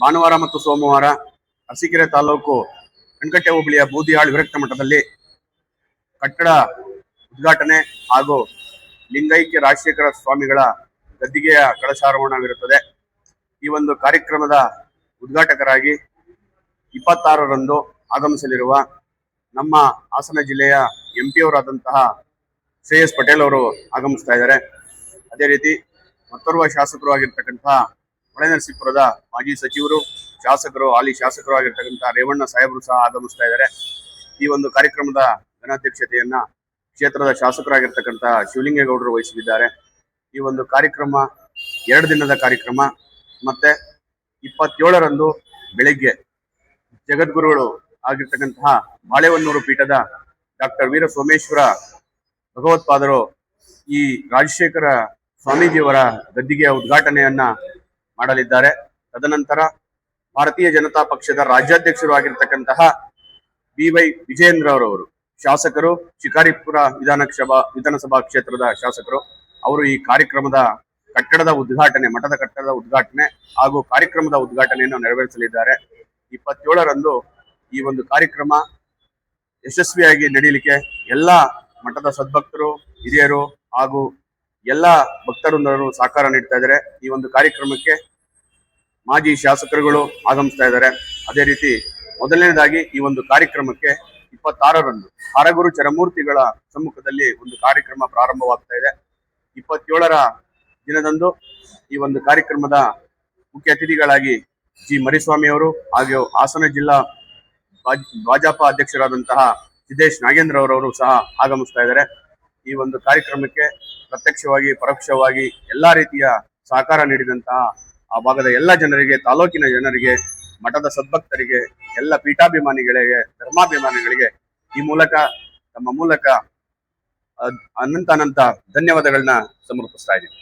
ಭಾನುವಾರ ಮತ್ತು ಸೋಮವಾರ ಅರಸೀಕೆರೆ ತಾಲೂಕು ಕಣ್ಕಟ್ಟೆ ಹೋಬಳಿಯ ಬೂದಿಯಾಳ್ ವಿರಕ್ತ ಮಠದಲ್ಲಿ ಕಟ್ಟಡ ಉದ್ಘಾಟನೆ ಹಾಗೂ ಲಿಂಗೈಕ್ಯ ರಾಜಶೇಖರ ಸ್ವಾಮಿಗಳ ಗದ್ದಿಗೆಯ ಕಳಶಾರೋಹಣವಿರುತ್ತದೆ. ಈ ಒಂದು ಕಾರ್ಯಕ್ರಮದ ಉದ್ಘಾಟಕರಾಗಿ ಇಪ್ಪತ್ತಾರರಂದು ಆಗಮಿಸಲಿರುವ ನಮ್ಮ ಹಾಸನ ಜಿಲ್ಲೆಯ ಎಂ ಪಿ ಅವರಾದಂತಹ ಶ್ರೇಯಸ್ ಪಟೇಲ್ ಅವರು ಆಗಮಿಸ್ತಾ ಇದ್ದಾರೆ. ಅದೇ ರೀತಿ ಮತ್ತೋರ್ವ ಶಾಸಕರು ಆಗಿರ್ತಕ್ಕಂತಹ ಹೊಳೆನರಸೀಪುರದ ಮಾಜಿ ಸಚಿವರು, ಶಾಸಕರು, ಹಾಲಿ ಶಾಸಕರು ಆಗಿರ್ತಕ್ಕಂಥ ರೇವಣ್ಣ ಸಾಹೇಬರು ಸಹ ಆಗಮಿಸ್ತಾ ಇದ್ದಾರೆ. ಈ ಒಂದು ಕಾರ್ಯಕ್ರಮದ ಘನಾಧ್ಯಕ್ಷತೆಯನ್ನ ಕ್ಷೇತ್ರದ ಶಾಸಕರಾಗಿರ್ತಕ್ಕಂಥ ಶಿವಲಿಂಗೇಗೌಡರು ವಹಿಸಲಿದ್ದಾರೆ ಈ ಒಂದು ಕಾರ್ಯಕ್ರಮ, ಎರಡು ದಿನದ ಕಾರ್ಯಕ್ರಮ, ಮತ್ತೆ ಇಪ್ಪತ್ತೇಳರಂದು ಬೆಳಿಗ್ಗೆ ಜಗದ್ಗುರುಗಳು ಆಗಿರ್ತಕ್ಕಂತಹ ಬಾಳೆಹೊನ್ನೂರು ಪೀಠದ ಡಾಕ್ಟರ್ ವೀರ ಸೋಮೇಶ್ವರ ಭಗವತ್ಪಾದರು ಈ ರಾಜಶೇಖರ ಸ್ವಾಮೀಜಿಯವರ ಗದ್ದಿಗೆಯ ಉದ್ಘಾಟನೆಯನ್ನ ಮಾಡಲಿದ್ದಾರೆ. ತದನಂತರ ಭಾರತೀಯ ಜನತಾ ಪಕ್ಷದ ರಾಜ್ಯಾಧ್ಯಕ್ಷರು ಆಗಿರ್ತಕ್ಕಂತಹ ಬಿ ವೈ ವಿಜಯೇಂದ್ರ ಅವರವರು ಶಾಸಕರು, ಶಿಕಾರಿಪುರ ವಿಧಾನಸಭಾ ವಿಧಾನಸಭಾ ಕ್ಷೇತ್ರದ ಶಾಸಕರು, ಅವರು ಈ ಕಾರ್ಯಕ್ರಮದ ಕಟ್ಟಡದ ಉದ್ಘಾಟನೆ, ಮಠದ ಕಟ್ಟಡದ ಉದ್ಘಾಟನೆ ಹಾಗೂ ಕಾರ್ಯಕ್ರಮದ ಉದ್ಘಾಟನೆಯನ್ನು ನೆರವೇರಿಸಲಿದ್ದಾರೆ. ಇಪ್ಪತ್ತೇಳರಂದು ಈ ಒಂದು ಕಾರ್ಯಕ್ರಮ ಯಶಸ್ವಿಯಾಗಿ ನಡೀಲಿಕ್ಕೆ ಎಲ್ಲ ಮಠದ ಸದ್ಭಕ್ತರು, ಹಿರಿಯರು ಹಾಗೂ ಎಲ್ಲ ಭಕ್ತರು ಸಹಕಾರ ನೀಡ್ತಾ ಇದ್ದಾರೆ. ಈ ಒಂದು ಕಾರ್ಯಕ್ರಮಕ್ಕೆ ಮಾಜಿ ಶಾಸಕರುಗಳು ಆಗಮಿಸ್ತಾ ಇದ್ದಾರೆ. ಅದೇ ರೀತಿ ಮೊದಲನೇದಾಗಿ ಈ ಒಂದು ಕಾರ್ಯಕ್ರಮಕ್ಕೆ ಇಪ್ಪತ್ತಾರರಂದು ಹರಗುರು ಚರಮೂರ್ತಿಗಳ ಸಮ್ಮುಖದಲ್ಲಿ ಒಂದು ಕಾರ್ಯಕ್ರಮ ಪ್ರಾರಂಭವಾಗ್ತಾ ಇದೆ. ಇಪ್ಪತ್ತೇಳರ ದಿನದಂದು ಈ ಒಂದು ಕಾರ್ಯಕ್ರಮದ ಮುಖ್ಯ ಅತಿಥಿಗಳಾಗಿ ಜಿ ಮರಿಸ್ವಾಮಿ ಅವರು ಹಾಗೂ ಹಾಸನ ಜಿಲ್ಲಾ ಭಾಜ್- ಭಾಜಪ ಅಧ್ಯಕ್ಷರಾದಂತಹ ಸಿದ್ದೇಶ್ ನಾಗೇಂದ್ರ ಅವರವರು ಸಹ ಆಗಮಿಸ್ತಾ ಇದ್ದಾರೆ. ಈ ಒಂದು ಕಾರ್ಯಕ್ರಮಕ್ಕೆ ಪ್ರತ್ಯಕ್ಷವಾಗಿ, ಪರೋಕ್ಷವಾಗಿ ಎಲ್ಲಾ ರೀತಿಯ ಸಹಕಾರ ನೀಡಿದಂತಹ ಆ ಭಾಗದ ಎಲ್ಲ ಜನರಿಗೆ, ತಾಲೂಕಿನ ಜನರಿಗೆ, ಮಠದ ಸದ್ಭಕ್ತರಿಗೆ, ಎಲ್ಲ ಪೀಠಾಭಿಮಾನಿಗಳಿಗೆ, ಧರ್ಮಾಭಿಮಾನಿಗಳಿಗೆ ಈ ಮೂಲಕ, ತಮ್ಮ ಮೂಲಕ ಅನಂತ ಅನಂತ ಧನ್ಯವಾದಗಳನ್ನ ಸಮರ್ಪಿಸ್ತಾ ಇದ್ದೀನಿ.